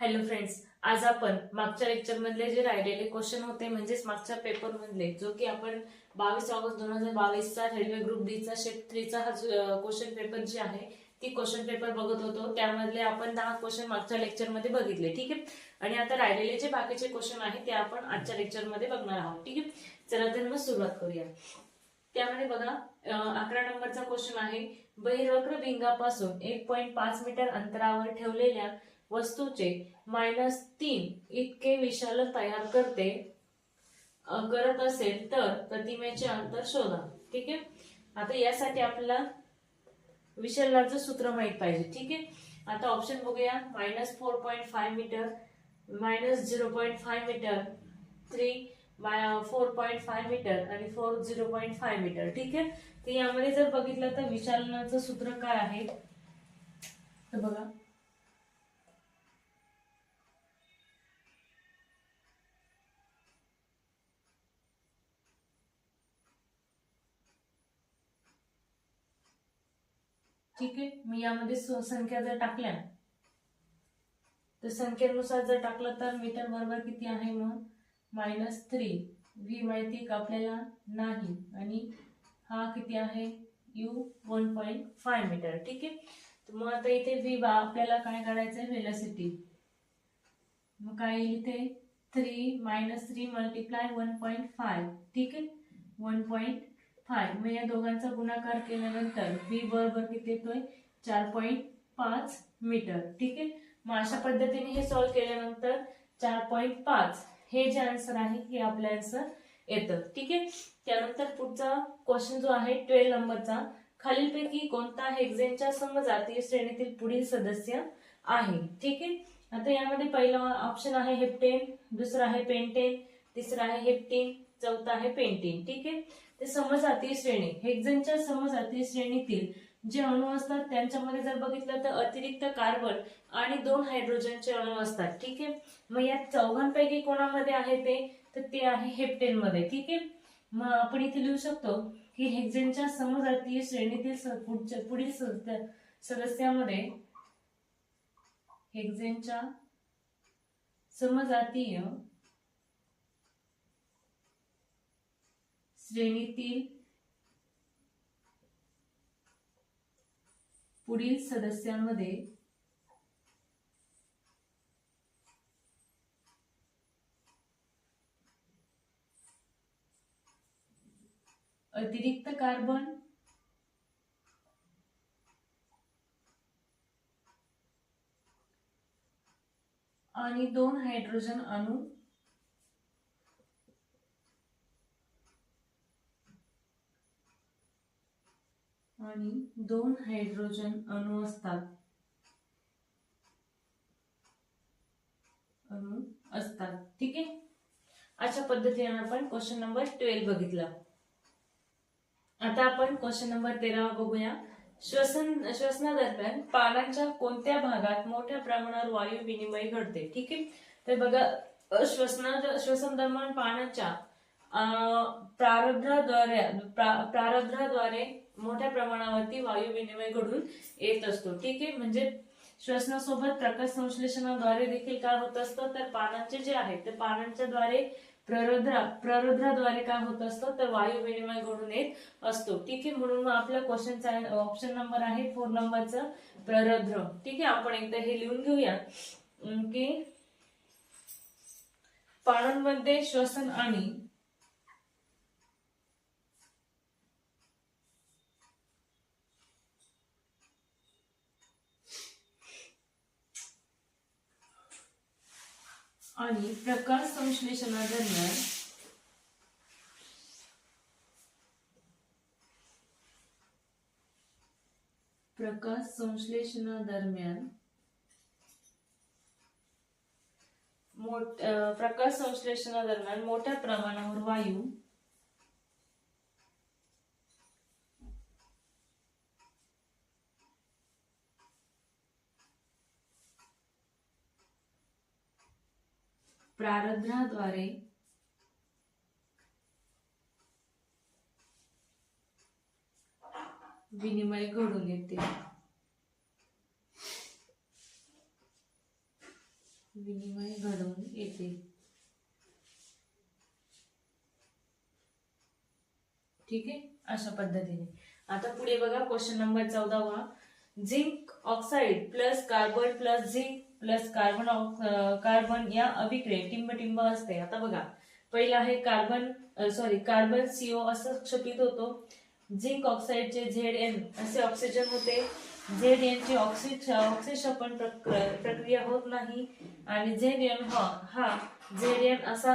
Hello friends आज आपण मागच्या लेक्चर मधले जे राहिलेले क्वेश्चन होते म्हणजेच मागच्या पेपर मधले जो की आपण बावीस ऑगस्ट दोन हजार बावीसचा रेल्वे ग्रुप डी चा शेप थ्रीचा हा क्वेश्चन पेपर जी आहे ती क्वेश्चन पेपर बघत होतो. त्यामधले आपण दहा क्वेश्चन मागच्या लेक्चरमध्ये बघितले ठीक आहे? आणि आता राहिलेले जे बाकीचे क्वेश्चन आहेत ते आपण आजच्या लेक्चरमध्ये बघणार आहोत ठीक आहे? चला तर मग सुरुवात करूया. त्यामध्ये बघा अकरा नंबरचा क्वेश्चन आहे. बहिरवक्र भिंगापासून एक पॉईंट पाच मीटर अंतरावर ठेवलेल्या वस्तूचे मायनस तीन इतके विशाल तयार करते. करत असेल तर प्रतिमेचे अंतर शोधा. ठीक आहे? आता यासाठी आपल्याला विशालाचं सूत्र माहीत पाहिजे. ठीक आहे? आता ऑप्शन बघूया. Minus four point five metre minus zero point five metre three four point five metre आणि four zero point five metre ठीक आहे? तर यामध्ये जर बघितलं तर विशालनाचं सूत्र काय आहे? तर बघा. ठीक आहे? मी यामध्ये स- संख्या जर टाकल्या तर संख्येनुसार जर टाकलं तर मीटर बरोबर किती आहे मग? मायनस थ्री व्ही माहिती का आपल्याला नाही. आणि हा किती आहे? U one point five metre ठीक आहे? तर मग आता इथे व्ही बा आपल्याला काय काढायचं आहे व्हेलॉसिटी मग काय येईल इथे? Three minus three multiply one point five ठीक आहे? One point five. मग या दोघांचा गुणाकार केल्यानंतर बी बरोबर किती येतोय? चार पॉईंट पाच मीटर. ठीक आहे? मग अशा पद्धतीने हे सॉल्व्ह केल्यानंतर चार पॉईंट पाच हे जे आन्सर आहे हे आपलं आन्सर येतं. ठीक आहे? त्यानंतर पुढचा क्वेश्चन जो आहे ट्वेल्व नंबरचा. खालीलपैकी कोणता हेक्झेनच्या समजातीय श्रेणीतील पुढील सदस्य आहे? ठीक आहे? आता यामध्ये पहिला ऑप्शन आहे हेप्टेन दुसरा आहे पेंटेन तिसरा आहे हेप्टीन चौथा आहे पेंटिंग ठीक आहे? ते समजातीय श्रेणी. हेक्झनच्या समजातीय श्रेणीतील जे अणू असतात त्यांच्यामध्ये जर बघितलं तर अतिरिक्त कार्बन आणि दोन हायड्रोजनचे अणू असतात ठीक आहे? मग या चौघांपैकी कोणामध्ये आहे ते? तर ते आहे हेप्टेन मध्ये ठीक आहे? मग आपण इथे लिहू शकतो की हेक्झेनच्या समजातीय श्रेणीतील पुढच्या पुढील सदस्य- सदस्यामध्ये हेक्झेनच्या समजातीय श्रेणीतील पुढील सदस्यांमध्ये अतिरिक्त कार्बन आणि दोन हायड्रोजन अणू. आणि दोन हायड्रोजन अणू असतात. अणू असतात. ठीक आहे? अशा पद्धतीने आपण क्वेश्चन नंबर ट्वेल्व बघितला. आता आपण क्वेश्चन नंबर तेरा बघूया. श्वसन श्वसनादरम्यान पानांच्या कोणत्या भागात मोठ्या प्रमाणावर वायू विनिमय घडते? ठीक आहे? तर बघा श्वसना श्वसन दरम्यान पानाच्या अं, प्रारब्धाद्वारे प्रारब्धाद्वारे मोठ्या प्रमाणावरती वायू विनिमय घडून येत असतो. ठीक आहे? म्हणजे श्वसनासोबत प्रकाश संश्लेषणाद्वारे देखील काय होत असतं? तर पानांचे जे आहे ते पानांच्या द्वारे प्ररोध्रा प्ररोध्राद्वारे काय होत असतं? तर वायू विनिमय घडून येत असतो. ठीक आहे? म्हणून मग आपल्या क्वेश्चनचा ऑप्शन नंबर आहे फोर नंबरचा प्ररोध्र ठीक आहे? आपण एकदा हे लिहून घेऊया. की पानांमध्ये श्वसन आणि आणि प्रकाश संश्लेषणादरम्यान प्रकाश संश्लेषणादरम्यान मोठ अं, प्रकाश संश्लेषणादरम्यान मोठ्या प्रमाणावर वायू प्रारब्धाद्वारे विनिमय घडून येते. विनिमय घडवून येते. ठीक आहे? अशा पद्धतीने. आता पुढे बघा question number चौदावा. Zinc oxide plus carbon plus zinc plus carbon carbon या अभिक्रिये टिंब टिंब असते. आता बघा पहिला आहे कार्बन सॉरी कार्बन सीओ असं क्षपित होतो. झिंक ऑक्साईडचे झेड एन असे ऑक्सिजन होते. झेड यांची ची ऑक्सिज ऑक्सिशपन प्रक्रिया होत नाही. आणि झेड एन हा हा झेड एन असा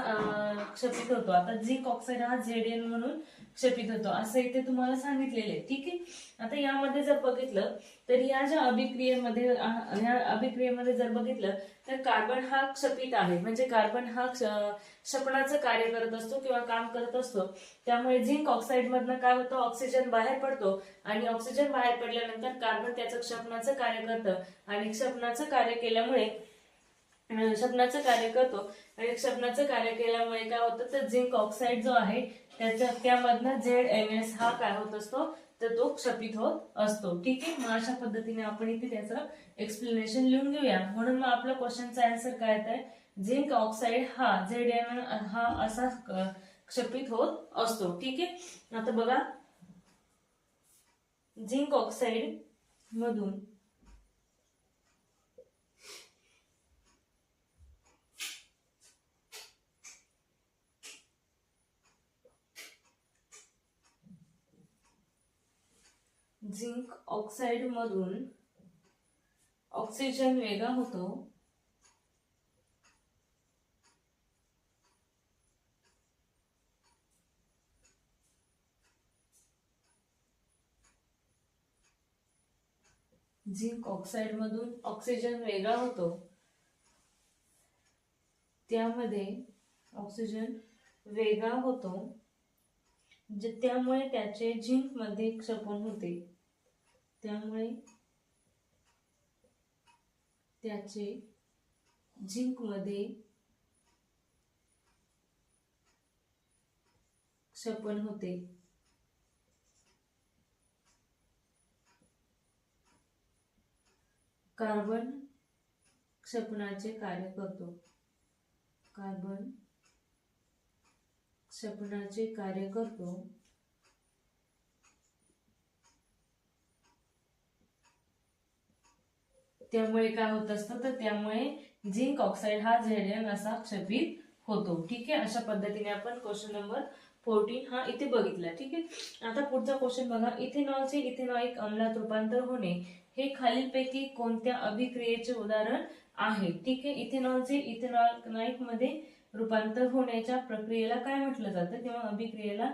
क्षपित होतो. आता झिंक ऑक्साईड हा झेड एन म्हणून क्षपित होतो. असं इथे तुम्हाला सांगितलेले आहे. ठीक आहे? आता यामध्ये जर बघितलं तर या ज्या अभिक्रियेमध्ये या ह्या अभिक्रियेमध्ये जर बघितलं तर कार्बन हा क्षपित आहे. म्हणजे कार्बन हा क्षपणाचं कार्य करत असतो किंवा काम करत असतो. त्यामुळे झिंक ऑक्साईड मधनं काय होतं? ऑक्सिजन बाहेर पडतो. आणि ऑक्सिजन बाहेर पडल्यानंतर कार्बन त्याचं क्षपणाचं कार्य करतं. आणि क्षपणाचं कार्य केल्यामुळे क्षपणाचं कार्य करतो. आणि क्षपणाचं कार्य केल्यामुळे काय होतं? तर झिंक ऑक्साईड जो आहे त्याच्या त्यामधनं झेड एम एस हा काय होत असतो? तर तो क्षपित होत असतो. ठीक आहे? मग अशा पद्धतीने आपण इथे त्याचं एक्सप्लेनेशन लिहून घेऊया. म्हणून मग आपला क्वेश्चनचा आन्सर काय येत आहे झिंक ऑक्साईड हा झेड हा असा क्षपित होत असतो. ठीक आहे? आता बघा. झिंक ऑक्साईड मधून झिंक ऑक्साईड मधून ऑक्सिजन वेगळा होतो. झिंक ऑक्साईड मधून ऑक्सिजन वेगळा होतो. त्यामध्ये ऑक्सिजन वेगळा होतो. त्यामुळे त्याचे झिंकमध्ये क्षपण होते. त्यामुळे त्याचे झिंकमध्ये क्षपण होते. कार्बन क्षपणाचे कार्य करतो. कार्बन क्षपणाचे कार्य करतो. त्यामुळे काय होत असतं? तर त्यामुळे झिंक ऑक्साईड हा झेडएन असा क्षपित होतो. ठीक आहे? अशा पद्धतीने आपण क्वेश्चन नंबर फोर्टीन हा इथे बघितला. ठीक आहे? आता पुढचा क्वेश्चन बघा. इथेनॉलचे इथेनॉइक अंमलात रूपांतर होणे हे खालीलपैकी कोणत्या अभिक्रियेचे उदाहरण आहे? ठीक आहे? इथेनॉलचे इथेनॉइकमध्ये रूपांतर होण्याच्या प्रक्रियेला काय म्हटलं जातं? किंवा अभिक्रियेला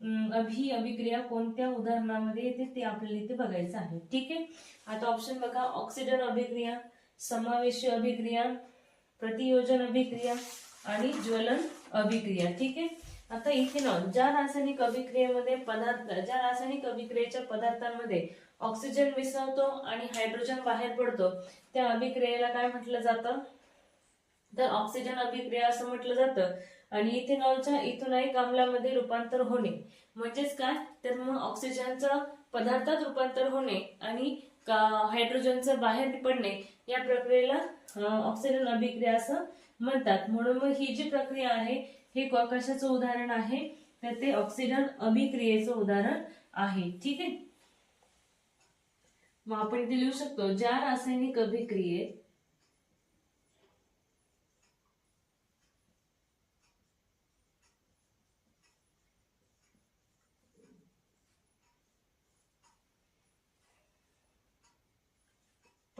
अभि अभिक्रिया कोणत्या उदाहरणामध्ये येते ते आपल्याला इथे बघायचं आहे. ठीक आहे? आता ऑप्शन बघा. ऑक्सिजन अभिक्रिया समावेश अभिक्रिया प्रतियोजन अभिक्रिया आणि ज्वलन अभिक्रिया. ठीक आहे? आता इथेनॉल ज्या रासायनिक अभिक्रियेमध्ये पदार्थ ज्या रासायनिक अभिक्रियेच्या पदार्थांमध्ये ऑक्सिजन मिसळतो आणि हायड्रोजन बाहेर पडतो त्या अभिक्रियेला काय म्हटलं जातं? तर ऑक्सिजन अभिक्रिया असं म्हटलं जातं. आणि इथेनॉलच्या इथेनॉइक आम्लामध्ये रूपांतर होणे. म्हणजेच काय? तर मग ऑक्सिजनचं पदार्थात रूपांतर होणे आणि हायड्रोजनचं बाहेर पडणे या प्रक्रियेला ऑक्सिजन अभिक्रिया असं म्हणतात. म्हणून मग ही जी प्रक्रिया आहे हे कशाचं उदाहरण आहे. तर ते ऑक्सिजन अभिक्रियेचं उदाहरण आहे. ठीक आहे? मग आपण इथे लिहू शकतो ज्या रासायनिक अभिक्रियेत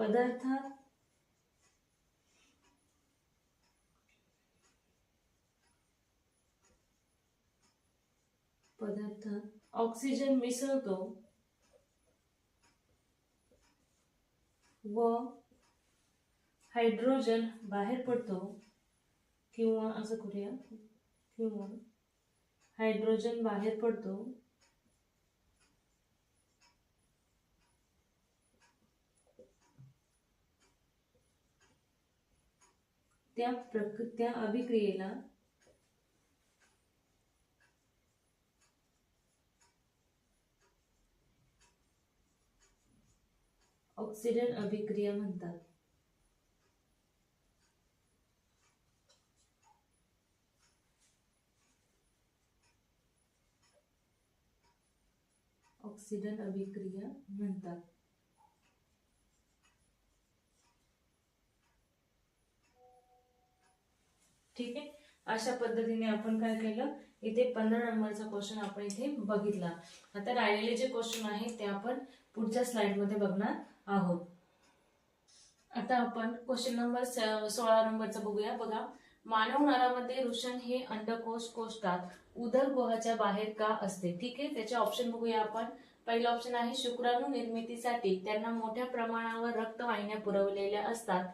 पदार्थ? पदार्थ. ऑक्सिजन मिसळतो. व हायड्रोजन बाहेर पडतो. किंवा असं करूया. किंवा हायड्रोजन बाहेर पडतो. त्या प्रक त्या अभिक्रियेला ऑक्सिडन अभिक्रिया म्हणतात. ऑक्सिडन अभिक्रिया म्हणतात. ठीक आहे? अशा पद्धतीने आपण काय केलं? इथे पंधरा नंबरचा क्वेश्चन आपण इथे बघितला. आता राहिलेले जे क्वेश्चन आहे ते आपण पुढच्या स्लाइडमध्ये बघणार आहोत. आता आपण क्वेश्चन नंबर सोळा नंबरचा बघूया. बघा मानव नरामध्ये ऋषण हे अंडकोश कोष्टात उदर गोहाच्या बाहेर का असते? ठीक आहे? त्याचे ऑप्शन बघूया आपण. पहिला ऑप्शन आहे शुक्राणू निर्मितीसाठी त्यांना मोठ्या प्रमाणावर रक्तवाहिन्या पुरवलेल्या असतात.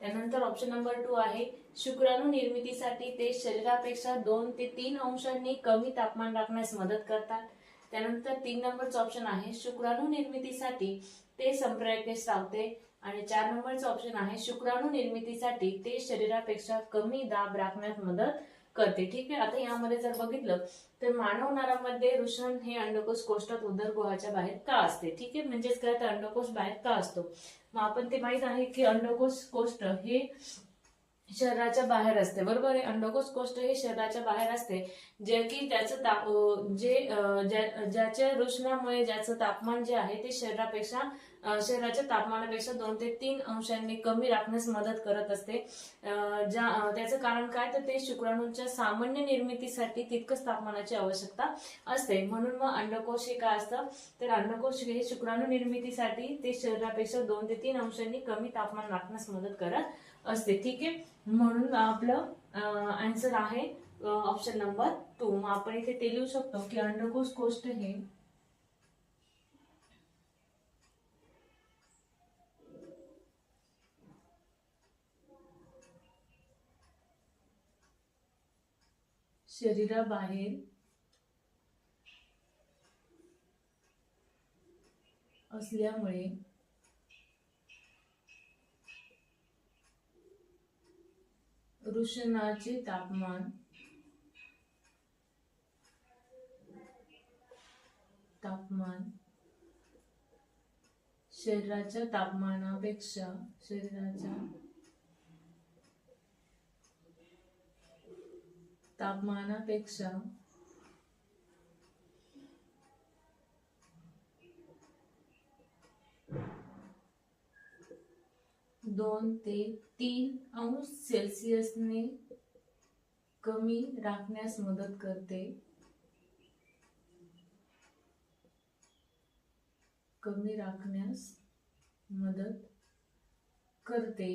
त्यानंतर ऑप्शन नंबर टू आहे शुक्राणू निर्मितीसाठी ते शरीरापेक्षा दोन ते तीन अंशांनी कमी तापमान राखण्यास मदत करतात. त्यानंतर तीन नंबरचं ऑप्शन आहे शुक्राणू निर्मितीसाठी ते संप्रेरक स्रावते आणि चार नंबरचं ऑप्शन आहे शुक्राणू निर्मितीसाठी ते शरीरापेक्षा कमी दाब राखण्यात मदत करते. ठीक आहे? आता यामध्ये जर बघितलं तर मानव नरामध्ये वृषण हे अंडकोश कोष्ठात उदरगोहाच्या बाहेर का असते? ठीक आहे? म्हणजेच काय तर अंडकोश बाहेर का असतो? मग आपण ते माहीत आहे की अंडकोश कोष्ठ हे शरीराच्या बाहेर असते. बरोबर आहे? अंडकोश कोष्ट हे शरीराच्या बाहेर असते. जे की त्याचं ताप जे अं, ज्या- ज्याच्या रुषणामुळे ज्याचं तापमान जे आहे ते शरीरापेक्षा शरीराच्या तापमानापेक्षा दोन ते तीन अंशांनी कमी राखण्यास मदत करत असते. ज्या त्याचं कारण काय? तर ते शुक्राणूंच्या सामान्य निर्मितीसाठी तितकंच तापमानाची आवश्यकता असते. म्हणून मग अंडकोश हे काय असतं? तर अंडकोश हे शुक्राणू निर्मितीसाठी ते शरीरापेक्षा दोन ते तीन अंशांनी कमी तापमान राखण्यास मदत करत असते. ठीक आहे? म्हणून आपलं आन्सर आहे ऑप्शन नंबर टू मग आपण इथे ते लिहू शकतो की अंडकोश कोष्ट हे शरीराबाहेर असल्यामुळे वृषणाचे तापमान तापमान शरीराच्या तापमानापेक्षा शरीराच्या तापमानापेक्षा दोन ते तीन अंश सेल्सिअसने कमी राखण्यास मदत करते. कमी राखण्यास मदत करते.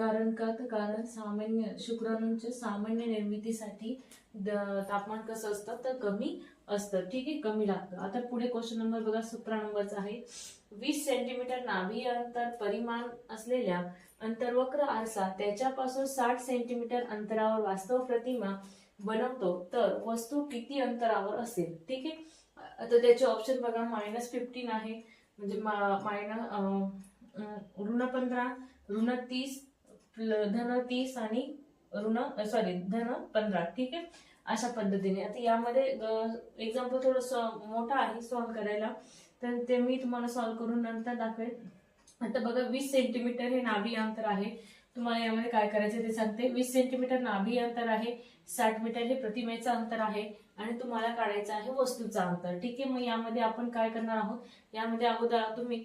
कारण का? तर कारण सामान्य शुक्राणूंच्या सामान्य निर्मितीसाठी द- तापमान कसं असतं? तर कमी असतं. ठीक? आहे कमी लागतं. आता पुढे क्वेश्चन नंबर बघा सतरा नंबरचा आहे. वीस सेंटीमीटर नाभी अंतर परिमाण असलेल्या अंतर्वक्र आरसा त्याच्यापासून साठ सेंटीमीटर अंतरावर वास्तव प्रतिमा बनवतो. तर वस्तू किती अंतरावर असेल? ठीक? आहे आता त्याचे ऑप्शन बघा मायनस फिफ्टीन आहे. म्हणजे मायनस ऋण पंधरा ऋण तीस धन तीस आणि ऋण सॉरी धन पंधरा ठीक आहे? अशा पद्धतीने. आता यामध्ये एक्झाम्पल थोडस मोठा आहे सॉल्व्ह करायला तर ते मी तुम्हाला सॉल्व्ह करून नंतर दाखवेल आता बघा वीस सेंटीमीटर हे नाभी अंतर आहे. तुम्हाला यामध्ये काय करायचं ते सांगते. वीस सेंटीमीटर नाभी अंतर आहे. साठ मीटर हे प्रतिमेचं अंतर आहे. आणि तुम्हाला काढायचं आहे वस्तूचा अंतर. ठीक आहे मग यामध्ये आपण काय करणार आहोत? यामध्ये अगोदर तुम्ही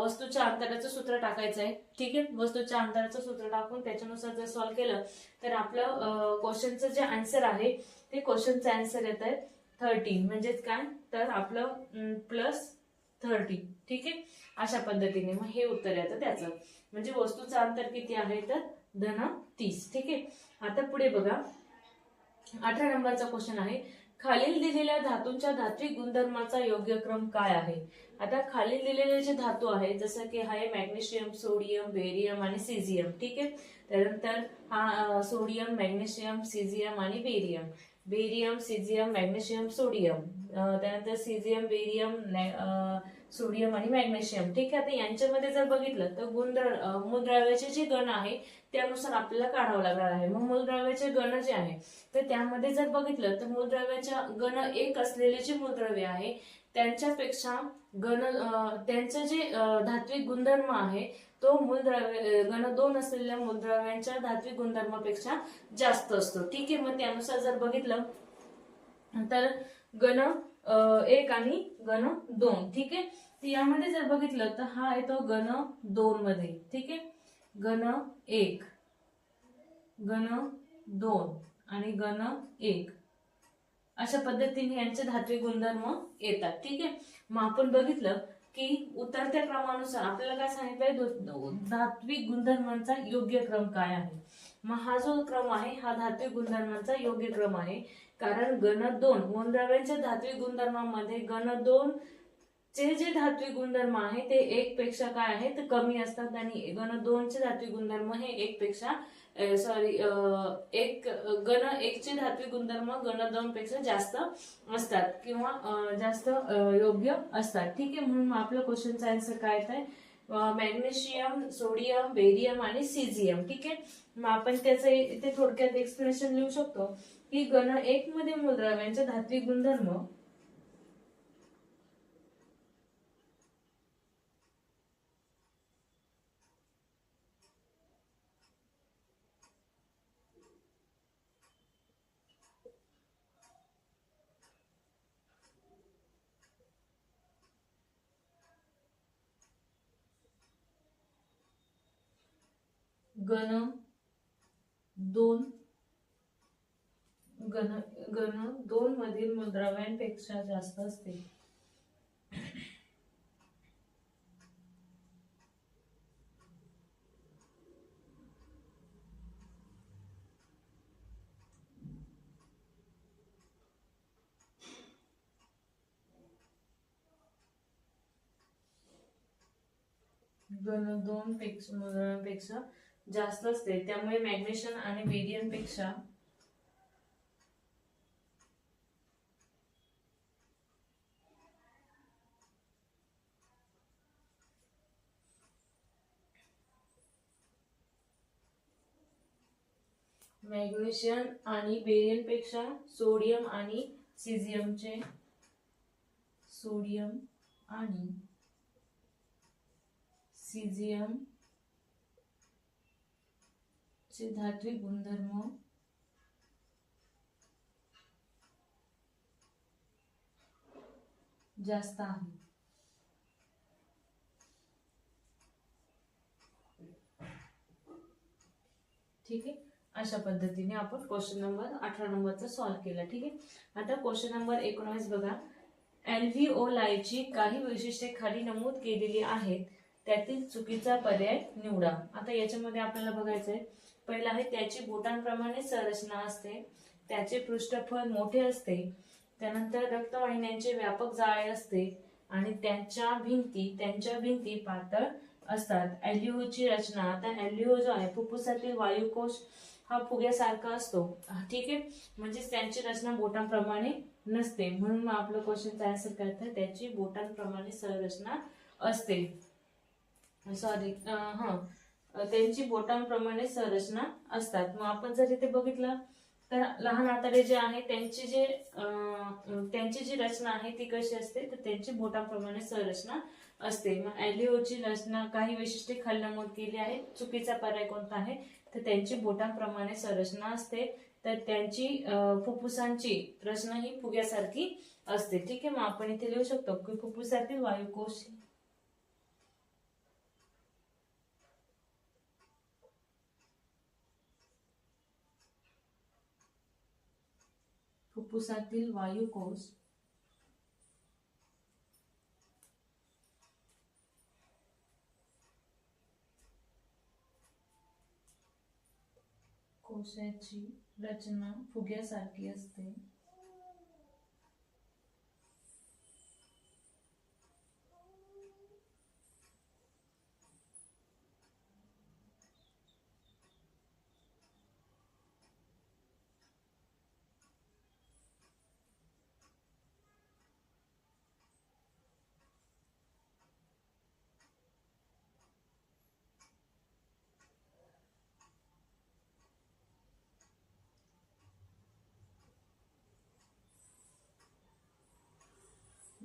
वस्तूच्या अंतराचं सूत्र टाकायचं आहे. ठीक आहे वस्तूच्या अंतराचं सूत्र टाकून त्याच्यानुसार जर सॉल्व्ह केलं तर आपलं क्वेश्चनचं जे आन्सर आहे ते क्वेश्चनचं आन्सर येत आहे थर्टीन म्हणजेच काय? तर आपलं प्लस थर्टी ठीक आहे? अशा पद्धतीने. मग हे उत्तर येतं त्याचं. म्हणजे वस्तूचं अंतर किती आहे? तर धन तीस. ठीक आहे? आता पुढे बघा. अठरा नंबरचा क्वेश्चन आहे. खालील दिलेल्या धातूंच्या धात्विक गुणधर्माचा योग्य क्रम काय आहे? आता खालील दिलेले जे धातू आहेत जसं की आहे मॅग्नेशियम सोडियम बेरियम आणि सिझियम ठीक आहे? त्यानंतर हा सोडियम मॅग्नेशियम सिझियम आणि barium barium caesium magnesium sodium त्यानंतर सिझियम बेरियम अं, सोडियम आणि मॅग्नेशियम. ठीक आहे आता यांच्यामध्ये जर बघितलं तर गुणद्र मूलद्रव्याचे जे गण आहे त्यानुसार आपल्याला काढावं लागणार आहे. मग मूलद्रव्याचे गण जे आहे तर त्यामध्ये जर बघितलं तर मूलद्रव्याच्या गण एक असलेले जे मूलद्रव्य आहे त्यांच्यापेक्षा गण त्यांचं जे धात्विक गुणधर्म आहे तो मूलद्रव्य गण दोन असलेल्या मूलद्रव्यांच्या धात्विक गुणधर्मापेक्षा जास्त असतो. ठीक आहे मग त्यानुसार जर बघितलं तर गण एक आणि गण दोन ठीक आहे? तर यामध्ये जर बघितलं तर हा येतो गण दोन मध्ये ठीक आहे? गण एक गण दोन आणि गण एक. अशा पद्धतीने यांचे धात्विक गुणधर्म येतात ठीक आहे? मग आपण बघितलं की उतरत्या क्रमानुसार आपल्याला काय सांगितलंय धात्विक गुणधर्मांचा योग्य क्रम काय आहे? मग हा जो क्रम आहे हा धात्विक गुणधर्मांचा योग्य क्रम आहे. कारण गण दोन मूलद्रव्यांच्या धात्विक गुणधर्मामध्ये गण दोन चे जे धात्विक गुणधर्म आहे ते एक पेक्षा काय आहे? कमी असतात. आणि गण दोनचे धात्विक गुणधर्म हे एक पेक्षा सॉरी एक गण एकचे धात्विक गुणधर्म गण दोन पेक्षा जास्त असतात किंवा जास्त योग्य असतात. ठीक आहे म्हणून मग आपलं क्वेश्चनचा आन्सर काय येत आहे मॅग्नेशियम सोडियम बेरियम आणि सिझियम. ठीक आहे? मग आपण त्याचं इथे थोडक्यात एक्सप्लेनेशन लिहू शकतो. की गण एक मध्ये मूलद्रव्यांचे धात्विक गुणधर्म. गण दोन गण गण दोन मधील मुद्राव्यांपेक्षा जास्त असते. गण दोन पेक्षा मूलद्रव्यांपेक्षा जास्त असते. त्यामुळे मॅग्नेशियम आणि बेरियम मॅग्नेशियम आणि बेरियमपेक्षा सोडियम आणि सिझियमचे सोडियम आणि सिझियम चे धात्विक गुणधर्म जास्त आहे. ठीक आहे? अशा पद्धतीने आपण क्वेश्चन नंबर अठरा नंबरचा सॉल्व्ह केला ठीक आहे? आता क्वेश्चन नंबर एकोणीस बघा. ची काही वैशिष्ट्ये खाली नमूद केलेली आहेत. त्यातील चुकीचा पर्याय निवडा. आता याच्यामध्ये आपल्याला बघायचंय. पहिला आहे त्याची बोटांप्रमाणे संरचना असते. त्याचे पृष्ठफळ मोठे असते. त्यानंतर रक्तवाहिन्यांचे व्यापक जाळे असते. आणि त्यांच्या भिंती त्यांच्या भिंती पातळ असतात. ची रचना. आता ॲल्युओ जो आहे फुफ्फुसातील वायुकोश हा फुग्यासारखा असतो. ठीक आहे? म्हणजे त्यांची रचना बोटांप्रमाणे नसते. म्हणून मग आपलं क्वेश्चन आन्सर काय तर त्याची बोटांप्रमाणे संरचना असते. सॉरी हा. त्यांची बोटांप्रमाणे संरचना असतात. मग आपण जर इथे बघितलं तर लहान आतडे जे आहे त्यांची जे त्यांची जी रचना आहे ती कशी असते? तर त्यांची बोटांप्रमाणे संरचना असते. मग ॲलिओची रचना काही वैशिष्ट्ये खाली केली आहे. चुकीचा पर्याय कोणता आहे? तर त्यांची बोटांप्रमाणे संरचना असते. तर त्यांची फुफ्फुसांची रचना ही फुग्यासारखी असते. ठीक आहे मग आपण इथे लिहू शकतो की फुफ्फुसातील वायुकोश फुफ्फुसातील वायुकोश कोशाची रचना फुग्यासारखी असते.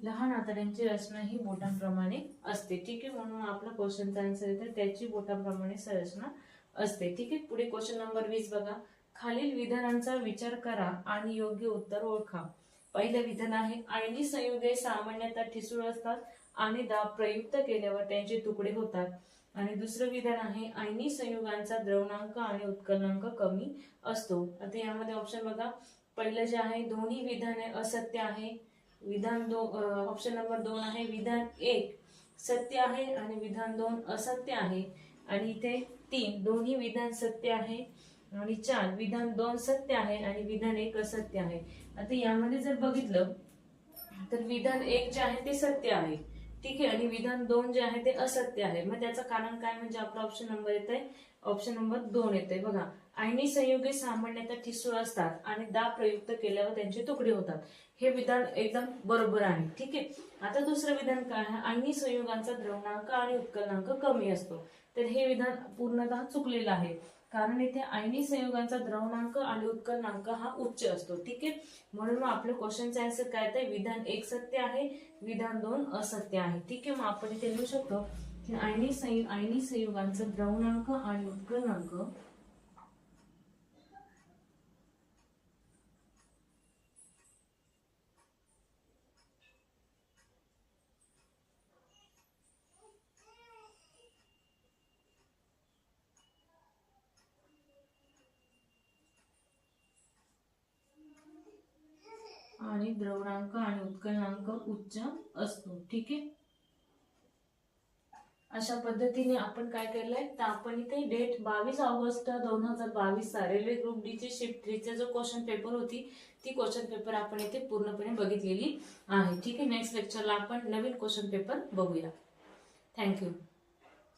लहान आतड्यांची रचना ही बोटांप्रमाणे असते. ठीक आहे म्हणून आपला क्वेश्चनचा आन्सर येतो. त्याची बोटांप्रमाणे संरचना असते. ठीक आहे पुढे क्वेश्चन नंबर वीस बघा. खालील विधानांचा विचार करा आणि योग्य उत्तर ओळखा. पहिलं विधान आहे आयनी संयुगे सामान्यतः ठिसूळ असतात आणि दाब प्रयुक्त केल्यावर त्यांचे तुकडे होतात. आणि दुसरं विधान आहे आयनी संयुगांचा द्रवणांक आणि उत्कलनांक कमी असतो. आता यामध्ये ऑप्शन बघा. पहिलं जे आहे दोन्ही विधाने असत्य आहे. विधान दो ऑप्शन नंबर दोन आहे विधान एक सत्य आहे आणि विधान दोन असत्य आहे. आणि इथे तीन दोन्ही विधान सत्य आहे आणि चार विधान दोन सत्य आहे आणि विधान एक असत्य आहे. आता यामध्ये जर बघितलं तर विधान एक जे आहे ते सत्य आहे. ठीक आहे आणि विधान दोन जे आहे ते असत्य आहे. मग त्याचं कारण काय? म्हणजे आपला ऑप्शन नंबर येत आहे ऑप्शन नंबर दोन येत आहे बघा आयनी संयुगे सामान्यतः ठिसूळ असतात आणि दाब प्रयुक्त केल्यावर त्यांचे तुकडे होतात. हे विधान एकदम बरोबर आहे. ठीक आहे? आता दुसरं विधान काय आहे? आयनी संयुगांचा द्रवणांक आणि उत्कलनांक कमी असतो. तर हे विधान पूर्णतः चुकलेलं आहे. कारण इथे आयनी संयोगांचा द्रवणांक आणि उत्कलनांक हा उच्च असतो. ठीक आहे? म्हणून मग आपलं क्वेश्चनचं आन्सर काय तर विधान एक सत्य आहे विधान दोन असत्य आहे. ठीक आहे? मग आपण इथे लिहू शकतो की आयनी संयुग आयनी संयुगांचा द्रवणांक आणि उत्कलनांक आणि द्रवणांक आणि उत्कलनांक उच्च असतो. ठीक आहे? अशा पद्धतीने आपण काय केलंय? तर आपण इथे डेट बावीस ऑगस्ट दोन हजार बावीस चा रेल्वे ग्रुप डी चे शिफ्ट थ्रीचा जो क्वेश्चन पेपर होती ती क्वेश्चन पेपर आपण इथे पूर्णपणे बघितलेली आहे. ठीक आहे? नेक्स्ट लेक्चरला आपण नवीन क्वेश्चन पेपर बघूया. Thank you